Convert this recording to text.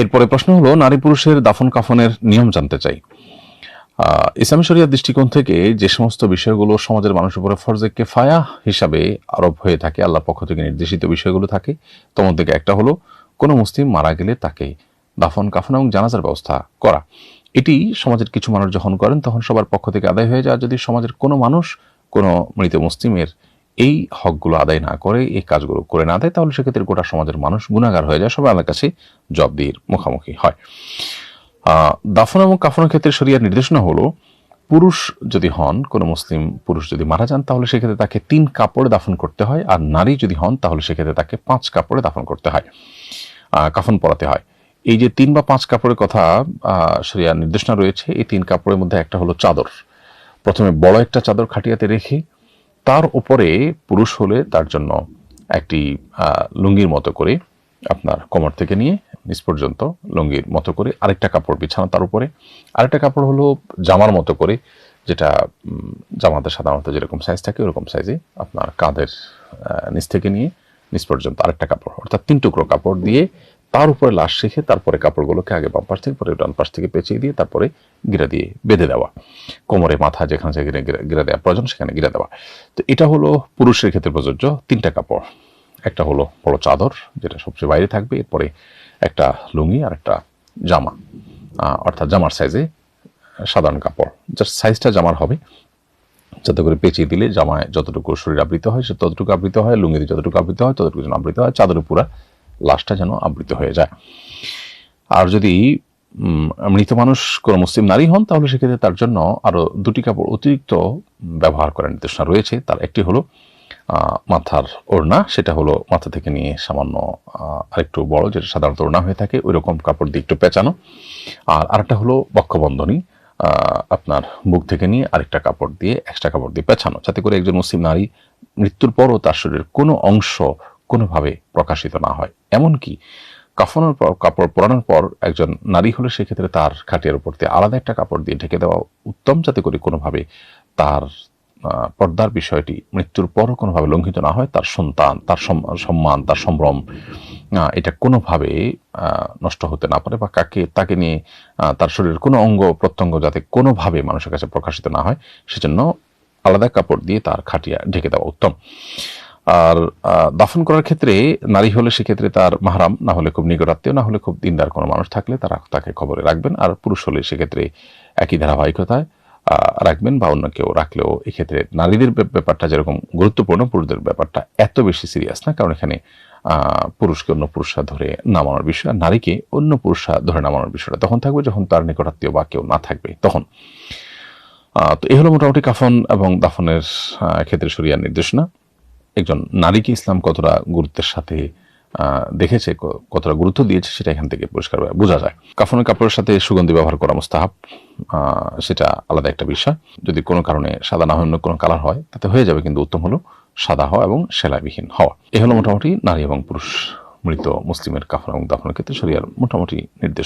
এরপরে প্রশ্ন হলো, নারী পুরুষের দাফন কাফনের নিয়ম জানতে চাই। ইসলামী শরিয়ার দৃষ্টিকোণ থেকে যে সমস্ত বিষয়গুলো সমাজের মানুষের উপরে ফরজে কেফায়া হিসাবে আরোপ হয়ে থাকে আল্লাহ পক্ষ থেকে নির্দেশিত বিষয়গুলো থাকে তোমার থেকে একটা হলো, কোনো মুসলিম মারা গেলে তাকে দাফন কাফন এবং জানাজার ব্যবস্থা করা। এটি সমাজের কিছু মানুষ যখন করেন, তখন সবার পক্ষ থেকে আদায় হয়ে যায়। যদি সমাজের কোনো মানুষ কোনো মৃত মুসলিমের এই হকগুলো আদায় না করে, এই কাজগুলো করে না দেয়, তাহলে সেক্ষেত্রে গোটা সমাজের মানুষ গুণাগার হয়ে যায়, সবাই আল্লাহর কাছে জবাবদিহির মুখোমুখি হয়। দাফন এবং কাফনের ক্ষেত্রে শরিয়ার নির্দেশনা হলো, পুরুষ যদি হন, কোনো মুসলিম পুরুষ যদি মারা যান, তাহলে সেক্ষেত্রে তাকে তিন কাপড়ে দাফন করতে হয়, আর নারী যদি হন, তাহলে সেক্ষেত্রে তাকে পাঁচ কাপড়ে দাফন করতে হয় কাফন পরাতে হয়। এই যে তিন বা পাঁচ কাপড়ের কথা শরিয়ার নির্দেশনা রয়েছে, এই তিন কাপড়ের মধ্যে একটা হলো চাদর। প্রথমে বড় একটা চাদর খাটিয়াতে রেখে তার উপরে পুরুষ হলে তার জন্য একটি লুঙ্গির মতো করে আপনার কোমর থেকে নিয়ে নিচ পর্যন্ত লুঙ্গির মতো করে আরেকটা কাপড় বিছানো তার উপরে। আরেকটা কাপড় হলো জামার মতো করে, যেটা জামাতে সাধারণত যেরকম সাইজ থাকে ওরকম সাইজে আপনার কাঁধের নিচ থেকে নিয়ে নিচ পর্যন্ত আরেকটা কাপড়, অর্থাৎ তিন টুকরো কাপড় দিয়ে তার উপরে লাশ রেখে তারপরে কাপড়গুলোকে আগে বাম পাশ থেকে, পরে ডান পাশ থেকে পেঁচিয়ে দিয়ে, তারপরে গিরা দিয়ে বেঁধে দেওয়া। কোমরে মাথা যেখানে যেখানে গিরা- দেওয়া প্রয়োজন, সেখানে গিরা দেওয়া। তো এটা হলো পুরুষের ক্ষেত্রে প্রযোজ্য তিনটা কাপড়। একটা হলো বড় চাদর, যেটা সবচেয়ে বাইরে থাকবে, এরপরে একটা লুঙ্গি আর একটা জামা। অর্থাৎ জামার সাইজে সাধারণ কাপড়। যার সাইজটা জামার হবে। যাতে করে পেঁচিয়ে দিলে জামায় যতটুকু শরীর আবৃত হয়, সে ততটুকু আবৃত হয়, লুঙ্গিতে যতটুকু আবৃত হয়, ততটুকু যেন আবৃত হয়, চাদরে পুরা লাশটা যেন আবৃত হয়ে যায়। আর যদি মৃত মানুষ কোনো মুসলিম নারী হন, তাহলে সেক্ষেত্রে তার জন্য আরও দুটি কাপড় অতিরিক্ত ব্যবহার করার নির্দেশনা রয়েছে। তার একটি হলো মাথার ওড়না, সেটা হলো মাথা থেকে নিয়ে সামান্য আরেকটু বড়, যেটা সাধারণত ওড়না হয়ে থাকে ওই রকম কাপড় দিয়ে একটু পেঁচানো। আর আরেকটা হলো বক্ষবন্ধনী আপনার বুক থেকে নিয়ে আরেকটা কাপড় দিয়ে এক্সট্রা কাপড় দিয়ে পেঁচানো, যাতে করে একজন মুসলিম নারী মৃত্যুর পরও তার শরীরের কোনো অংশ কোনোভাবে প্রকাশিত না হয়। এমনকি কাফনের পর কাপড় পরানোর পর একজন নারী হলে সেক্ষেত্রে তার খাটিয়ার উপর দিয়ে আলাদা একটা কাপড় দিয়ে ঢেকে দেওয়া উত্তম, যাতে করে কোনোভাবে তার পর্দার বিষয়টি মৃত্যুর পরও কোনোভাবে লঙ্ঘিত না হয়। তার সন্তান, তার সম- সম্মান, তার সম্ভ্রম এটা কোনোভাবে নষ্ট হতে না পারে বা কাকে, তাকে নিয়ে তার শরীরের কোনো অঙ্গ প্রত্যঙ্গ যাতে কোনোভাবে মানুষের কাছে প্রকাশিত না হয়, সেজন্য আলাদা কাপড় দিয়ে তার খাটিয়া ঢেকে দেওয়া উত্তম। আর দাফন করার ক্ষেত্রে নারী হলে সেক্ষেত্রে তার মাহারাম, না হলে খুব নিকটাত্মীয়, না হলে খুব দিনদার কোনো মানুষ থাকলে তারা তাকে খবরে রাখবেন। আর পুরুষ হলে সেক্ষেত্রে একই ধারাবাহিকতায় রাখবেন বা অন্য কেউ রাখলেও এক্ষেত্রে নারীদের ব্যাপারটা যেরকম গুরুত্বপূর্ণ, পুরুষদের ব্যাপারটা এত বেশি সিরিয়াস না। কারণ এখানে পুরুষকে অন্য পুরুষরা ধরে নামানোর বিষয়, আর নারীকে অন্য পুরুষরা ধরে নামানোর বিষয়টা তখন থাকবে। যখন তার নিকটাত্মীয় বা কেউ না থাকবে, তখন। তো এই হলো মোটামুটি কাফন এবং দাফনের ক্ষেত্রে সরিয়ার নির্দেশনা। একজন নারীকে ইসলাম কতটা গুরুত্বের সাথে দেখেছে কতটা গুরুত্ব দিয়েছে সেটা এখান থেকে পরিষ্কার বোঝা যায়। কাফনের কাপড়ের সাথে সুগন্ধি ব্যবহার করা মুস্তাহাব সেটা আলাদা একটা বিষয়। যদি কোনো কারণে সাদা না হয়, অন্য কোনো কালার হয়, তাতে হয়ে যাবে কিন্তু উত্তম হলো সাদা হওয়া এবং সেলাইবিহীন হওয়া। এ হলো মোটামুটি নারী এবং পুরুষ মৃত মুসলিমের কাফন এবং দাফনের ক্ষেত্রে শরিয়ার মোটামুটি নির্দেশ